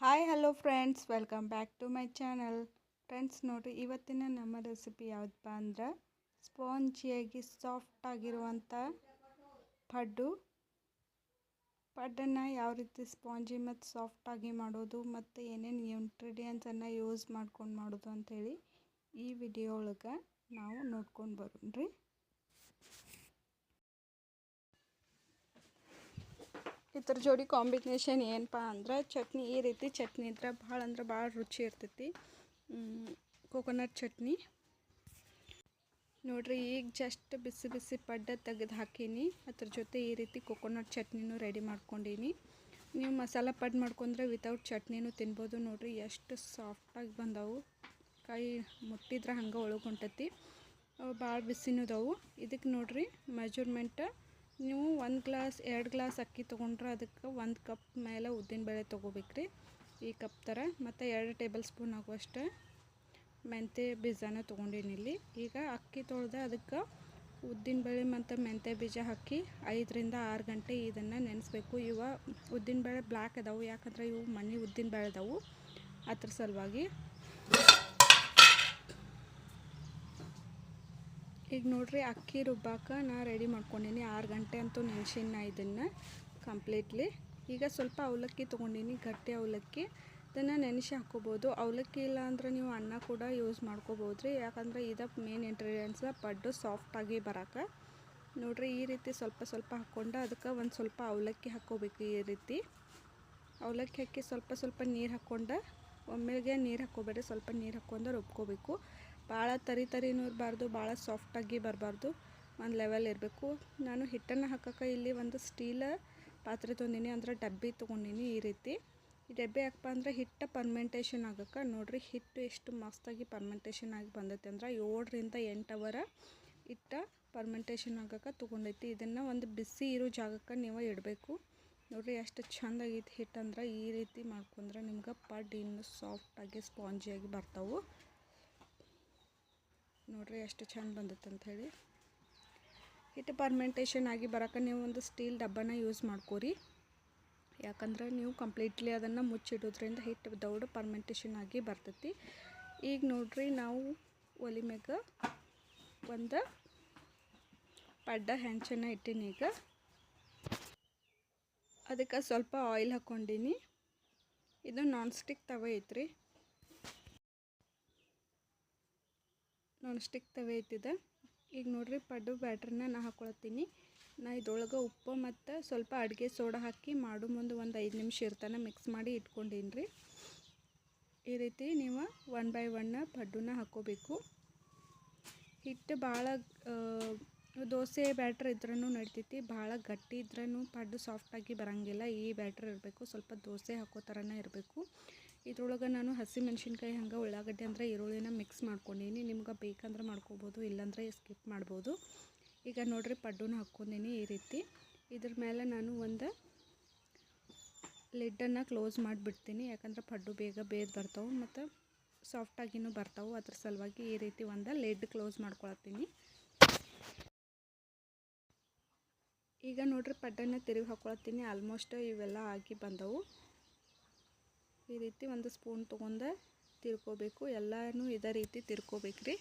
Hi hello friends welcome back to my channel friends ನೋಡಿರಿ ಇವತ್ತಿನ ನಮ್ಮ ರೆಸಿಪಿ ಯಾವುದಪ್ಪ ಅಂದ್ರೆ ಸ್ಪಾಂಜಿಯಾಗಿ ಸಾಫ್ಟ್ ಆಗಿರುವಂಥ ಪಡ್ಡು. ಪಡ್ಡನ್ನು ಯಾವ ರೀತಿ ಸ್ಪಾಂಜಿ ಮತ್ತು ಸಾಫ್ಟಾಗಿ ಮಾಡೋದು ಮತ್ತು ಏನೇನು ಇಂಗ್ರೀಡಿಯೆಂಟ್ಸನ್ನು ಯೂಸ್ ಮಾಡ್ಕೊಂಡು ಮಾಡೋದು ಅಂಥೇಳಿ ಈ ವಿಡಿಯೋ ಒಳಗೆ ನಾವು ನೋಡ್ಕೊಂಡು ಬರೋಣ್ರಿ. ಇದ್ರ ಜೋಡಿ ಕಾಂಬಿನೇಷನ್ ಏನಪ್ಪ ಅಂದ್ರೆ ಚಟ್ನಿ, ಈ ರೀತಿ ಚಟ್ನಿ ಇದ್ರೆ ಭಾಳ ಅಂದ್ರೆ ಭಾಳ ರುಚಿ ಇರ್ತೈತಿ. ಕೋಕೋನಟ್ ಚಟ್ನಿ. ನೋಡ್ರಿ, ಈಗ ಜಸ್ಟ್ ಬಿಸಿ ಬಿಸಿ ಪಡ್ಡ ತೆಗೆದು ಹಾಕೀನಿ. ಅದ್ರ ಜೊತೆ ಈ ರೀತಿ ಕೊಕೊನಟ್ ಚಟ್ನಿನೂ ರೆಡಿ ಮಾಡ್ಕೊಂಡೀನಿ. ನೀವು ಮಸಾಲ ಪಡ್ ಮಾಡ್ಕೊಂಡ್ರೆ ವಿತೌಟ್ ಚಟ್ನಿನೂ ತಿನ್ಬೋದು. ನೋಡ್ರಿ, ಎಷ್ಟು ಸಾಫ್ಟಾಗಿ ಬಂದವು. ಕೈ ಮುಟ್ಟಿದ್ರೆ ಹಂಗೆ ಒಳಗೆ ಹೊಂಟತಿ. ಭಾಳ ಬಿಸಿನೂ ಇದಕ್ಕೆ ನೋಡ್ರಿ ಮೆಜರ್ಮೆಂಟ್ ನೀವು ಒಂದು ಗ್ಲಾಸ್, ಎರಡು ಗ್ಲಾಸ್ ಅಕ್ಕಿ ತೊಗೊಂಡ್ರೆ ಅದಕ್ಕೆ ಒಂದು ಕಪ್ ಮೇಲೆ ಉದ್ದಿನಬೇಳೆ ತೊಗೋಬೇಕ್ರಿ ಈ ಕಪ್ ಥರ. ಮತ್ತು ಎರಡು ಟೇಬಲ್ ಸ್ಪೂನ್ ಆಗುವಷ್ಟು ಮೆಂತ್ಯ ಬೀಜನ ತೊಗೊಂಡೀನಿ ಇಲ್ಲಿ. ಈಗ ಅಕ್ಕಿ ತೊಳೆದ ಅದಕ್ಕೆ ಉದ್ದಿನಬೇಳೆ ಮತ್ತು ಮೆಂತ್ಯ ಬೀಜ ಹಾಕಿ ಐದರಿಂದ ಆರು ಗಂಟೆ ಇದನ್ನು ನೆನೆಸ್ಬೇಕು. ಇವ ಉದ್ದಿನಬೇಳೆ ಬ್ಲ್ಯಾಕ್ ಅದಾವು. ಯಾಕಂದ್ರೆ ಇವು ಮನೆ ಉದ್ದಿನಬೇಳೆ ಅದಾವು ಅದ್ರ ಸಲುವಾಗಿ. ಈಗ ನೋಡ್ರಿ ಅಕ್ಕಿ ರುಬ್ಬಾಕ ನಾ ರೆಡಿ ಮಾಡ್ಕೊಂಡೀನಿ. ಆರು ಗಂಟೆ ಅಂತೂ ನೆನ್ಸಿನ ಇದನ್ನು ಕಂಪ್ಲೀಟ್ಲಿ ಈಗ ಸ್ವಲ್ಪ ಅವಲಕ್ಕಿ ತೊಗೊಂಡೀನಿ, ಗಟ್ಟಿ ಅವಲಕ್ಕಿ. ಇದನ್ನು ನೆನೆಸಿ ಹಾಕ್ಕೋಬೋದು ಅವಲಕ್ಕಿ ಇಲ್ಲ ಅಂದ್ರೆ ನೀವು ಅನ್ನ ಕೂಡ ಯೂಸ್ ಮಾಡ್ಕೋಬೋದು ರೀ ಯಾಕಂದ್ರೆ ಇದಕ್ಕೆ ಮೇನ್ ಇಂಗ್ರೀಡಿಯೆಂಟ್ಸ್ ಪಡ್ಡು ಸಾಫ್ಟಾಗಿ ಬರೋಕೆ. ನೋಡ್ರಿ ಈ ರೀತಿ ಸ್ವಲ್ಪ ಸ್ವಲ್ಪ ಹಾಕ್ಕೊಂಡು ಅದಕ್ಕೆ ಒಂದು ಸ್ವಲ್ಪ ಅವಲಕ್ಕಿ ಹಾಕ್ಕೋಬೇಕು ಈ ರೀತಿ. ಅವಲಕ್ಕಿ ಹಾಕಿ ಸ್ವಲ್ಪ ಸ್ವಲ್ಪ ನೀರು ಹಾಕ್ಕೊಂಡು ಒಮ್ಮೆಗೆ ನೀರು ಹಾಕ್ಕೋಬೇಡಿ ಸ್ವಲ್ಪ ನೀರು ಹಾಕ್ಕೊಂಡು ರುಬ್ಕೋಬೇಕು. ಭಾಳ ತರಿ ತರಿನೂ ಇರಬಾರ್ದು, ಭಾಳ ಸಾಫ್ಟಾಗಿ ಬರಬಾರ್ದು. ಒಂದು ಲೆವೆಲ್ ಇರಬೇಕು. ನಾನು ಹಿಟ್ಟನ್ನು ಹಾಕೋಕೆ ಇಲ್ಲಿ ಒಂದು ಸ್ಟೀಲ ಪಾತ್ರೆ ತೊಗೊಂಡಿನಿ ಅಂದ್ರೆ ಡಬ್ಬಿ ತೊಗೊಂಡಿನಿ ಈ ರೀತಿ. ಈ ಡಬ್ಬಿ ಯಾಕಪ್ಪ ಅಂದ್ರೆ ಹಿಟ್ಟು ಪರ್ಮೆಂಟೇಷನ್ ಆಗೋಕೆ ನೋಡಿರಿ ಹಿಟ್ಟು ಎಷ್ಟು ಮಸ್ತಾಗಿ ಪರ್ಮೆಂಟೇಷನ್ ಆಗಿ ಬಂದೈತೆ ಅಂದ್ರೆ ಏಳರಿಂದ ಎಂಟು ಅವರ ಹಿಟ್ಟು ಪರ್ಮೆಂಟೇಷನ್ ಆಗೋಕೆ ತೊಗೊಂಡೈತಿ. ಇದನ್ನು ಒಂದು ಬಿಸಿ ಇರೋ ಜಾಗಕ್ಕೆ ನೀವು ಇಡಬೇಕು. ನೋಡಿರಿ ಎಷ್ಟು ಚೆಂದಾಗೈತಿ ಹಿಟ್ಟು ಅಂದ್ರೆ ಈ ರೀತಿ ಮಾಡ್ಕೊಂಡ್ರೆ ನಿಮ್ಗೆ ಪಡ್ ಇನ್ನು ಸಾಫ್ಟಾಗಿ ಸ್ಪಾಂಜಿಯಾಗಿ ಬರ್ತಾವೆ. ನೋಡ್ರಿ ಎಷ್ಟು ಚೆಂದ ಬಂದೈತೆ ಹೇಳಿ. ಹಿಟ್ಟು ಪರ್ಮೆಂಟೇಷನ್ ಆಗಿ ಬರೋಕೆ ನೀವು ಒಂದು ಸ್ಟೀಲ್ ಡಬ್ಬನ ಯೂಸ್ ಮಾಡ್ಕೋರಿ. ಯಾಕಂದ್ರೆ ನೀವು ಕಂಪ್ಲೀಟ್ಲಿ ಅದನ್ನು ಮುಚ್ಚಿಡೋದ್ರಿಂದ ಹಿಟ್ಟು ದೌಡ್ ಪರ್ಮೆಂಟೇಷನ್ ಆಗಿ ಬರ್ತೈತಿ. ಈಗ ನೋಡ್ರಿ ನಾವು ಒಲಿ ಮ್ಯಾಗ ಒಂದು ಪಡ್ಡ ಹೆಂಚನ್ನು ಇಟ್ಟೀನಿ ಈಗ. ಅದಕ್ಕೆ ಸ್ವಲ್ಪ ಆಯಿಲ್ ಹಾಕ್ಕೊಂಡೀನಿ ಇದು ನಾನ್ ಸ್ಟಿಕ್ ತವೆ ಐತ್ರಿ. ನಾನ್ ಸ್ಟಿಕ್ ತವೆ ಐತಿದೆ ಈಗ ನೋಡ್ರಿ ಪಡ್ಡು ಬ್ಯಾಟ್ರನ್ನ ನಾ ಹಾಕೊಳತ್ತೀನಿ ನಾ ಇದ್ರೊಳಗೆ ಉಪ್ಪು ಮತ್ತು ಸ್ವಲ್ಪ ಅಡುಗೆ ಸೋಡಾ ಹಾಕಿ ಮಾಡು ಮುಂದೆ ಒಂದು ಐದು ನಿಮಿಷ ಇರ್ತಾನೆ ಮಿಕ್ಸ್ ಮಾಡಿ ಇಟ್ಕೊಂಡೀನಿ ರೀ ಈ ರೀತಿ ನೀವು ಒನ್ ಬೈ ಒನ್ ಪಡ್ಡುನ ಹಾಕ್ಕೋಬೇಕು ಹಿಟ್ಟು ಭಾಳ ದೋಸೆ ಬ್ಯಾಟ್ರ್ ಇದ್ರೂ ನಡಿತೈತಿ. ಭಾಳ ಗಟ್ಟಿ ಇದ್ರೂ ಪಡ್ಡು ಸಾಫ್ಟಾಗಿ ಬರೋಂಗಿಲ್ಲ. ಈ ಬ್ಯಾಟ್ರ್ ಇರಬೇಕು. ಸ್ವಲ್ಪ ದೋಸೆ ಹಾಕೋ ಥರನೇ ಇರಬೇಕು. ಇದ್ರೊಳಗೆ ನಾನು ಹಸಿ ಮೆಣಸಿನ್ಕಾಯಿ ಹಂಗೆ ಉಳ್ಳಾಗಡ್ಡೆ ಅಂದರೆ ಈರುಳ್ಳಿನ ಮಿಕ್ಸ್ ಮಾಡ್ಕೊಂಡೀನಿ. ನಿಮ್ಗೆ ಬೇಕಂದ್ರೆ ಮಾಡ್ಕೋಬೋದು, ಇಲ್ಲಾಂದರೆ ಸ್ಕಿಪ್ ಮಾಡ್ಬೋದು. ಈಗ ನೋಡಿರಿ ಪಡ್ಡುನ ಹಾಕ್ಕೊಂಡೀನಿ ಈ ರೀತಿ. ಇದ್ರ ಮೇಲೆ ನಾನು ಒಂದು ಲಿಡ್ಡನ್ನು ಕ್ಲೋಸ್ ಮಾಡಿಬಿಡ್ತೀನಿ. ಯಾಕಂದ್ರೆ ಪಡ್ಡು ಬೇಗ ಬೇಗ ಬರ್ತಾವೆ ಮತ್ತು ಸಾಫ್ಟಾಗಿನೂ ಬರ್ತಾವೆ. ಅದ್ರ ಸಲುವಾಗಿ ಈ ರೀತಿ ಒಂದು ಲಿಡ್ ಕ್ಲೋಸ್ ಮಾಡ್ಕೊಳತ್ತೀನಿ ಈಗ ನೋಡಿರಿ ಪಡ್ಡನ್ನು ತಿರುಗಿ ಹಾಕ್ಕೊಳತ್ತೀನಿ ಆಲ್ಮೋಸ್ಟ್ ಇವೆಲ್ಲ ಆಗಿ ಬಂದವು. ಈ ರೀತಿ ಒಂದು ಸ್ಪೂನ್ ತೊಗೊಂಡು ತಿರ್ಕೋಬೇಕು. ಎಲ್ಲನೂ ಇದೇ ರೀತಿ ತಿರ್ಕೋಬೇಕ್ರಿ.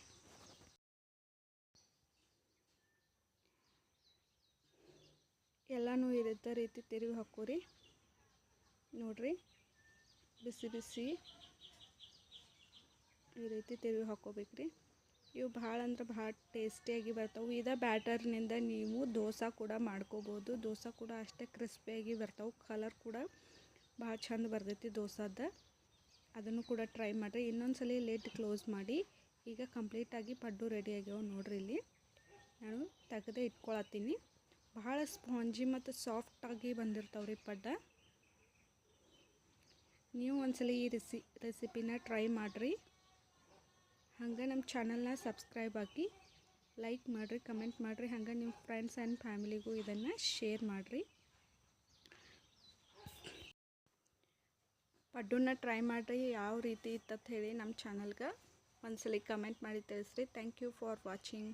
ಎಲ್ಲನೂ ಇದೇ ರೀತಿ ತಿರುಗಿ ಹಾಕೋರಿ. ನೋಡ್ರಿ, ಬಿಸಿ ಬಿಸಿ ಈ ರೀತಿ ತಿರುಗಿ ಹಾಕೋಬೇಕ್ರಿ. ಇವು ಭಾಳ ಅಂದ್ರೆ ಭಾಳ ಟೇಸ್ಟಿಯಾಗಿ ಬರ್ತಾವೆ. ಇದೇ ಬ್ಯಾಟರ್ನಿಂದ ನೀವು ದೋಸೆ ಕೂಡ ಮಾಡ್ಕೋಬೋದು. ದೋಸೆ ಕೂಡ ಅಷ್ಟೇ ಕ್ರಿಸ್ಪಿಯಾಗಿ ಬರ್ತಾವೆ. ಕಲರ್ ಕೂಡ ಭಾಳ ಚಂದ ಬರ್ತೈತಿ ದೋಸಾದ. ಅದನ್ನು ಕೂಡ ಟ್ರೈ ಮಾಡಿರಿ. ಇನ್ನೊಂದು ಸಲ ಲೇಟ್ ಕ್ಲೋಸ್ ಮಾಡಿ. ಈಗ ಕಂಪ್ಲೀಟಾಗಿ ಪಡ್ಡು ರೆಡಿ ಆಗ್ಯಾವ ನೋಡ್ರಿ ಇಲ್ಲಿ. ನಾನು ತೆಗೆದೇ ಇಟ್ಕೊಳತ್ತೀನಿ. ಭಾಳ ಸ್ಪಾಂಜಿ ಮತ್ತು ಸಾಫ್ಟಾಗಿ ಬಂದಿರ್ತಾವ್ರಿ ಪಡ್ಡ. ನೀವು ಒಂದ್ಸಲ ಈ ರೆಸಿ ರೆಸಿಪಿನ ಟ್ರೈ ಮಾಡಿರಿ. ಹಂಗೆ ನಮ್ಮ ಚಾನಲ್ನ ಸಬ್ಸ್ಕ್ರೈಬ್ ಹಾಕಿ. ಲೈಕ್ ಮಾಡಿರಿ ಕಮೆಂಟ್ ಮಾಡಿರಿ. ಹಂಗೆ ನಿಮ್ಮ ಫ್ರೆಂಡ್ಸ್ ಆ್ಯಂಡ್ ಫ್ಯಾಮಿಲಿಗೂ ಇದನ್ನು ಶೇರ್ ಮಾಡಿರಿ. ಪಡ್ಡನ್ನ ಟ್ರೈ ಮಾಡಿರಿ, ಯಾವ ರೀತಿ ಇತ್ತಂತ ಹೇಳಿ ನಮ್ಮ ಚಾನಲ್ಗೆ ಒಂದ್ಸಲ ಕಮೆಂಟ್ ಮಾಡಿ ತಿಳಿಸ್ರಿ. Thank you for watching